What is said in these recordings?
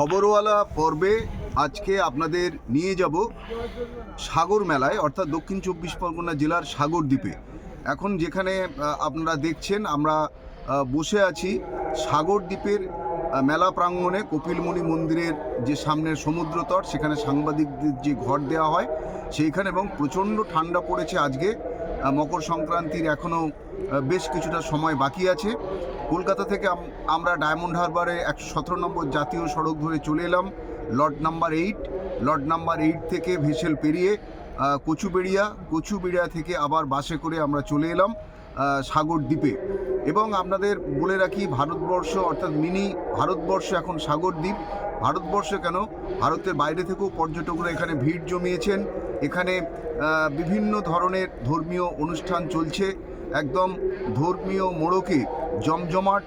খবরওয়ালা পর্বে আজকে আপনাদের নিয়ে যাব সাগর মেলায়, অর্থাৎ দক্ষিণ চব্বিশ পরগনা জেলার সাগর দ্বীপে। এখন যেখানে আপনারা দেখছেন, আমরা বসে আছি সাগর দ্বীপের মেলা প্রাঙ্গণে কপিলমুনি মন্দিরের যে সামনের সমুদ্র তট সেখানে সাংবাদিকদের যে ঘর দেওয়া হয়, সেইখানে এবং প্রচণ্ড ঠান্ডা পড়েছে আজকে। মকর সংক্রান্তির এখনও বেশ কিছুটা সময় বাকি আছে। কলকাতা থেকে আমরা ডায়মন্ড হারবারে একশো সতেরো নম্বর জাতীয় সড়ক ধরে চলে এলাম lot number eight. Lot number eight থেকে ভেসেল পেরিয়ে কচুবেড়িয়া কচুবেড়িয়া থেকে আবার বাসে করে আমরা চলে এলাম। সাগর দ্বীপে। এবং আপনাদের বলে রাখি, ভারতবর্ষ অর্থাৎ মিনি ভারতবর্ষ এখন সাগর দ্বীপ। ভারতবর্ষ কেন? ভারতের বাইরে থেকেও পর্যটকরা এখানে ভিড় জমিয়েছেন। এখানে বিভিন্ন ধরনের ধর্মীয় অনুষ্ঠান চলছে। একদম ধর্মীয় মোড়কে জমজমাট,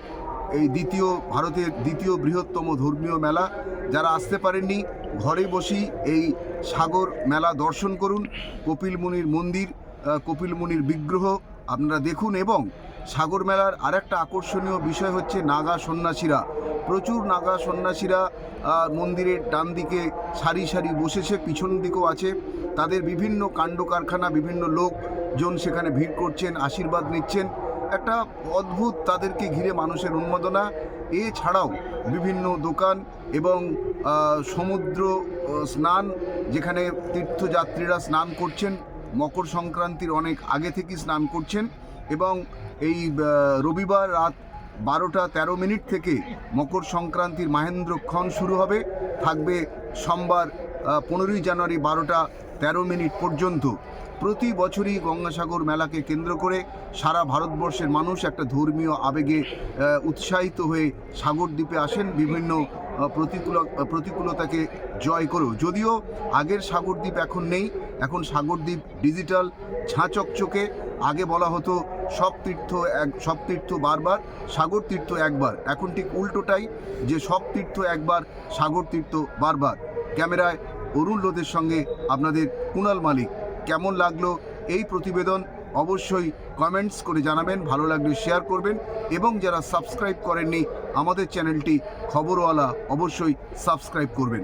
এই দ্বিতীয়, ভারতের দ্বিতীয় বৃহত্তম ধর্মীয় মেলা। যারা আসতে পারেননি, ঘরে বসেই এই সাগর মেলা দর্শন করুন। কপিল মুনির মন্দির কপিল মুনির বিগ্রহ আপনারা দেখুন এবং সাগর মেলার আরেকটা আকর্ষণীয় বিষয় হচ্ছে নাগা সন্ন্যাসীরা। প্রচুর নাগা সন্ন্যাসীরা মন্দিরের ডান দিকে সারি সারি বসেছে, পিছন দিকেও আছে। তাদের বিভিন্ন কাণ্ড কারখানা, বিভিন্ন লোকজন সেখানে ভিড় করছেন, আশীর্বাদ নিচ্ছেন। একটা অদ্ভুত তাদেরকে ঘিরে মানুষের উন্মাদনা। এছাড়াও বিভিন্ন দোকান এবং সমুদ্র স্নান, যেখানে তীর্থযাত্রীরা স্নান করছেন। মকর সংক্রান্তির অনেক আগে থেকেই স্নান করছেন এবং এই রবিবার রাত বারোটা তেরো মিনিট থেকে মকর সংক্রান্তির মাহেন্দ্রক্ষণ শুরু হবে। থাকবে সোমবার পনেরোই জানুয়ারি বারোটা তেরো মিনিট পর্যন্ত। প্রতি বছরই গঙ্গাসাগর মেলাকে কেন্দ্র করে সারা ভারতবর্ষের মানুষ একটা ধর্মীয় আবেগে উৎসাহিত হয়ে সাগর দ্বীপে আসেন। বিভিন্ন প্রতিকূল প্রতিকূলতাকে জয় করেও। যদিও আগের সাগরদ্বীপ এখন নেই। এখন সাগরদ্বীপ ডিজিটাল, ঝাঁচকচকে। আগে বলা হতো সব তীর্থ এক, সব তীর্থ বারবার, সাগর তীর্থ একবার। এখন ঠিক উল্টোটাই, যে সব তীর্থ একবার, সাগর তীর্থ বারবার। ক্যামেরায় অরুণ লোদের সঙ্গে আপনাদের কুণাল মালিক। কেমন লাগল এই প্রতিবেদন অবশ্যই কমেন্টস করে জানাবেন, ভালো লাগলে শেয়ার করবেন এবং যারা সাবস্ক্রাইব করেননি, আমাদের চ্যানেলটি খবরওয়ালা অবশ্যই সাবস্ক্রাইব করবেন।